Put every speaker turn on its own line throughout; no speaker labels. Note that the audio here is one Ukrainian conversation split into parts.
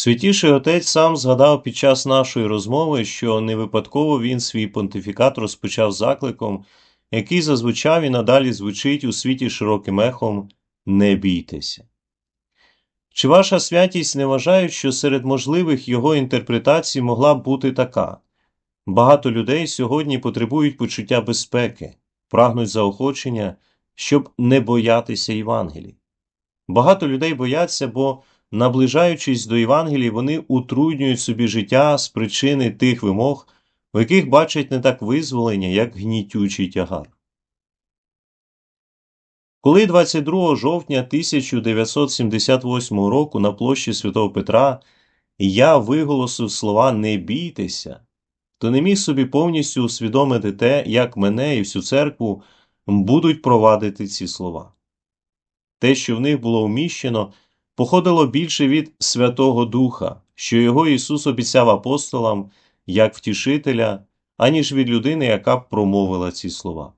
Святіший отець сам згадав під час нашої розмови, що не випадково він свій понтифікат розпочав закликом, який зазвучав і надалі звучить у світі широким ехом Не бійтеся. Чи ваша святість не вважає, що серед можливих його інтерпретацій могла б бути така? Багато людей сьогодні потребують почуття безпеки, прагнуть заохочення, щоб не боятися Євангелії. Багато людей бояться, бо, наближаючись до Євангелії, вони утруднюють собі життя з причини тих вимог, в яких бачать не так визволення, як гнітючий тягар. Коли 22 жовтня 1978 року на площі Святого Петра я виголосив слова Не бійтеся, то не міг собі повністю усвідомити те, як мене і всю церкву будуть провадити ці слова. Те, що в них було вміщено, походило більше від Святого Духа, що його Ісус обіцяв апостолам як втішителя, аніж від людини, яка б промовила ці слова.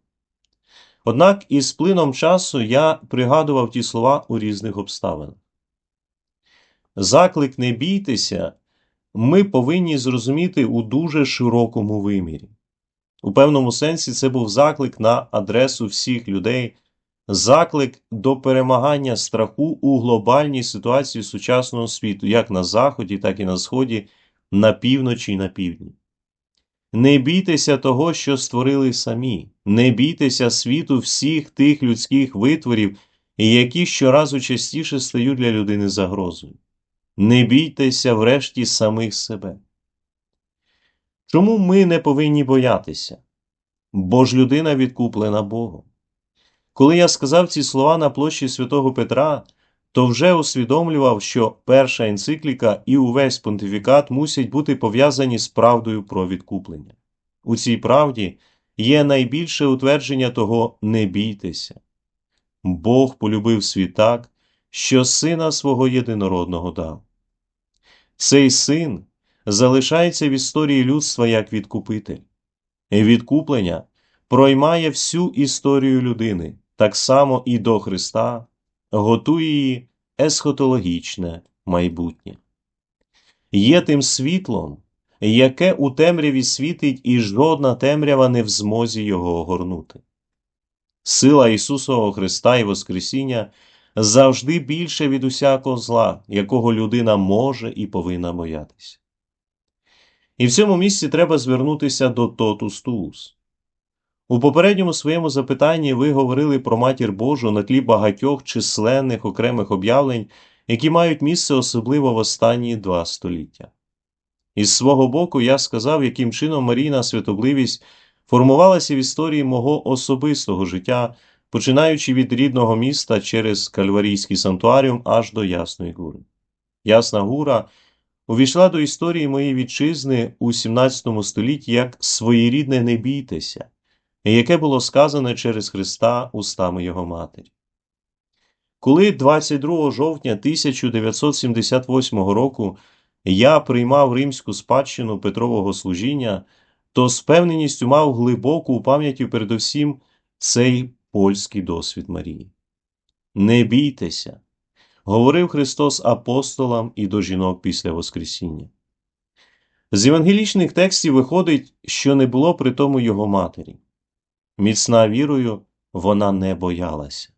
Однак із плином часу я пригадував ті слова у різних обставинах. Заклик не бійтеся, ми повинні зрозуміти у дуже широкому вимірі. У певному сенсі це був заклик на адресу всіх людей, заклик до перемагання страху у глобальній ситуації сучасного світу, як на Заході, так і на Сході, на півночі і на півдні. Не бійтеся того, що створили самі, не бійтеся світу всіх тих людських витворів, які щоразу частіше стають для людини загрозою. Не бійтеся врешті самих себе. Чому ми не повинні боятися? Бо ж людина відкуплена Богом. Коли я сказав ці слова на площі святого Петра, то вже усвідомлював, що перша енцикліка і увесь понтифікат мусять бути пов'язані з правдою про відкуплення. У цій правді є найбільше утвердження того не бійтеся. Бог полюбив світ так, що сина свого єдинородного дав. Цей син залишається в історії людства як відкупитель. Відкуплення проймає всю історію людини, так само і до Христа, готує її есхотологічне майбутнє. Є тим світлом, яке у темряві світить, і жодна темрява не в змозі його огорнути. Сила Ісусового Христа і Воскресіння завжди більше від усякого зла, якого людина може і повинна боятися. І в цьому місці треба звернутися до Тотус Туус. У попередньому своєму запитанні ви говорили про матір Божу на тлі багатьох численних окремих об'явлень, які мають місце особливо в останні два століття. Із свого боку я сказав, яким чином Марійна святобливість формувалася в історії мого особистого життя, починаючи від рідного міста через Кальварійський санктуаріум аж до Ясної Гури. Ясна Гура увійшла до історії моєї вітчизни у XVII столітті як своєрідне не бійтеся, яке було сказане через Христа устами Його Матері. Коли 22 жовтня 1978 року я приймав римську спадщину Петрового служіння, то з певненістю мав глибоку у пам'яті передусім цей польський досвід Марії. Не бійтеся, говорив Христос апостолам і до жінок після Воскресіння. З євангелічних текстів виходить, що не було при тому його матері. Міцна вірою, вона не боялася.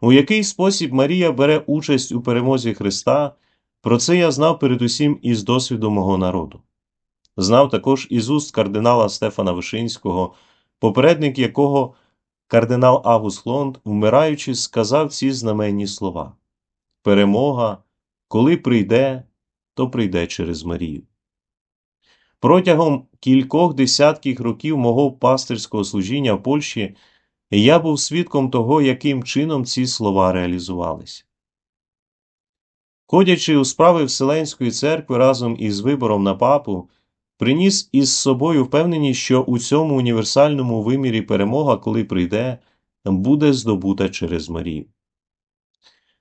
У який спосіб Марія бере участь у перемозі Христа, про це я знав передусім із досвіду мого народу. Знав також із уст кардинала Стефана Вишинського, попередник якого кардинал Август Лонд, вмираючи, сказав ці знаменні слова Перемога, коли прийде, то прийде через Марію. Протягом кількох десятків років мого пастирського служіння в Польщі я був свідком того, яким чином ці слова реалізувалися. Ходячи у справи Вселенської церкви разом із вибором на папу, приніс із собою впевненість, що у цьому універсальному вимірі перемога, коли прийде, буде здобута через Марію.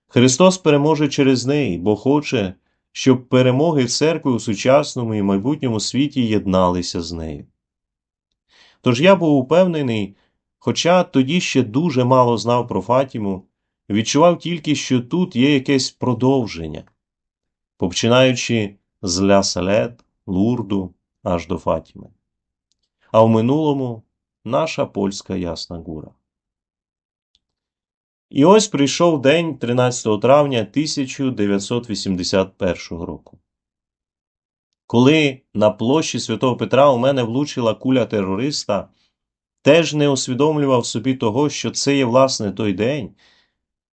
Христос переможе через неї, бо хоче, щоб перемоги церкви у сучасному і майбутньому світі єдналися з нею. Тож я був упевнений, хоча тоді ще дуже мало знав про Фатіму, відчував тільки, що тут є якесь продовження. починаючи з Ля Салет, Лурду аж до Фатіми. А в минулому наша польська Ясна Гура. І ось прийшов день 13 травня 1981 року. Коли на площі Святого Петра у мене влучила куля терориста, теж не усвідомлював собі того, що це є власне той день,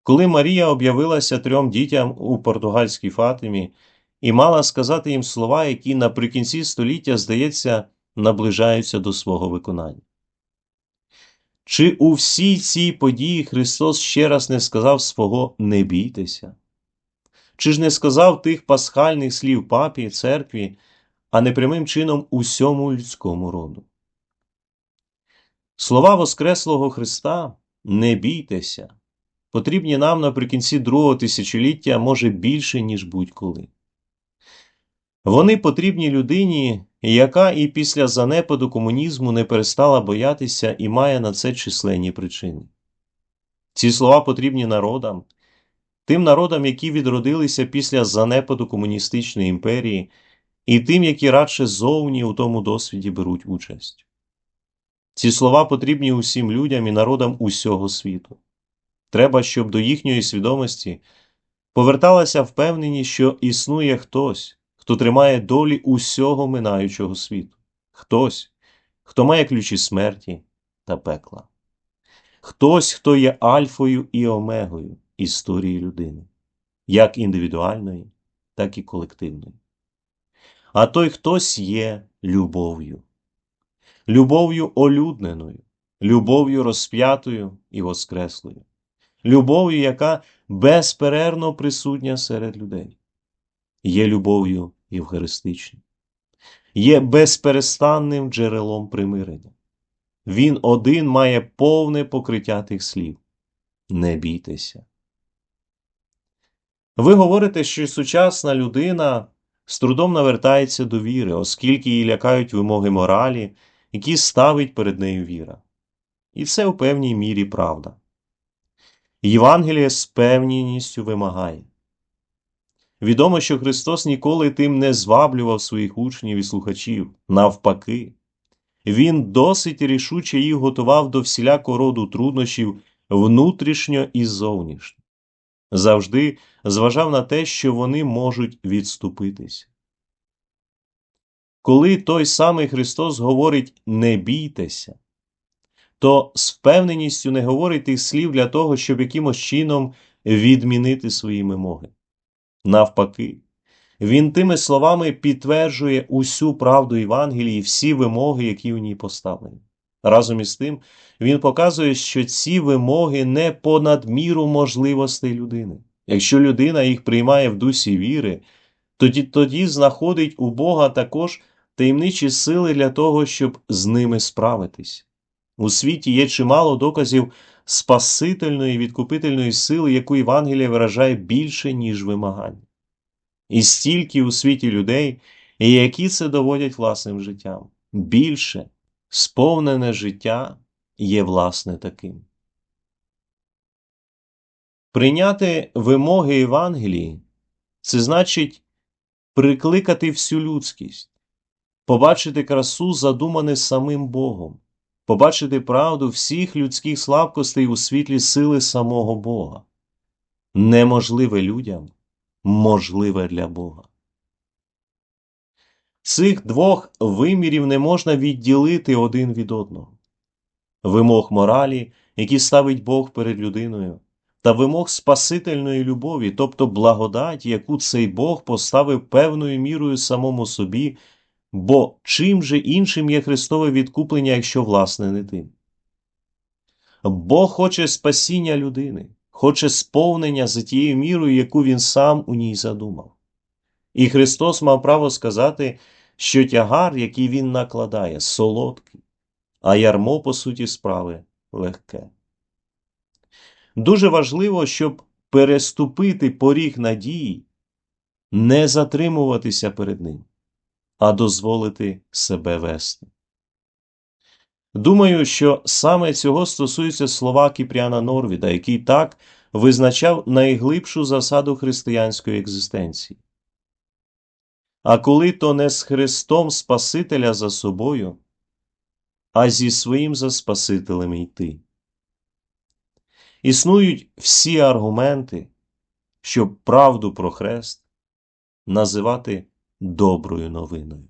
коли Марія об'явилася трьом дітям у португальській Фатимі і мала сказати їм слова, які наприкінці століття, здається, наближаються до свого виконання. Чи у всій цій події Христос ще раз не сказав свого не бійтеся? Чи ж не сказав тих пасхальних слів папі, церкві, а не прямим чином усьому людському роду? Слова Воскреслого Христа не бійтеся, потрібні нам наприкінці другого тисячоліття, може більше, ніж будь-коли. Вони потрібні людині, яка і після занепаду комунізму не перестала боятися і має на це численні причини. Ці слова потрібні народам, тим народам, які відродилися після занепаду комуністичної імперії, і тим, які радше зовні у тому досвіді беруть участь. Ці слова потрібні усім людям і народам усього світу. Треба, щоб до їхньої свідомості поверталася впевненість, що існує хтось хто тримає долі усього минаючого світу, хтось, хто має ключі смерті та пекла, хтось, хто є альфою і омегою історії людини, як індивідуальної, так і колективної. А той хтось є любов'ю, любов'ю олюдненою, любов'ю розп'ятою і воскреслою, любов'ю, яка безперервно присутня серед людей. Є любов'ю євхаристичною, є безперестанним джерелом примирення. Він один має повне покриття тих слів. Не бійтеся. Ви говорите, що сучасна людина з трудом навертається до віри, оскільки її лякають вимоги моралі, які ставить перед нею віра. І це у певній мірі правда. Євангеліє з певністю вимагає Відомо, що Христос ніколи тим не зваблював своїх учнів і слухачів. Навпаки, Він досить рішуче їх готував до всілякого роду труднощів внутрішньо і зовнішньо. Завжди зважав на те, що вони можуть відступитися. Коли той самий Христос говорить не бійтеся, то з впевненістю не говорить тих слів для того, щоб якимось чином відмінити свої вимоги. Навпаки, він тими словами підтверджує усю правду Євангелії, всі вимоги, які у ній поставлені. Разом із тим, він показує, що ці вимоги не понад міру можливостей людини. Якщо людина їх приймає в дусі віри, тоді тоді знаходить у Бога також таємничі сили для того, щоб з ними справитись. У світі є чимало доказів спасительної відкупительної сили, яку Євангелія виражає більше, ніж вимагання. І стільки у світі людей, які це доводять власним життям. Більше сповнене життя є власне таким. Прийняти вимоги Євангелії це значить прикликати всю людськість, побачити красу, задумане самим Богом побачити правду всіх людських слабкостей у світлі сили самого Бога. Неможливе людям, можливе для Бога. Цих двох вимірів не можна відділити один від одного вимог моралі, які ставить Бог перед людиною, та вимог Спасительної любові, тобто благодаті, яку цей Бог поставив певною мірою самому собі Бо чим же іншим є Христове відкуплення, якщо власне не тим? Бог хоче спасіння людини, хоче сповнення за тією мірою, яку він сам у ній задумав. І Христос мав право сказати, що тягар, який Він накладає, солодкий, а ярмо, по суті справи, легке. Дуже важливо, щоб переступити поріг надії, не затримуватися перед ним а дозволити себе вести. Думаю, що саме цього стосуються слова Кіпряна Норвіда, який так визначав найглибшу засаду християнської екзистенції. а коли то не з Христом Спасителя за собою, а зі своїм за Спасителем йти. Існують всі аргументи, щоб правду про хрест називати доброю новиною.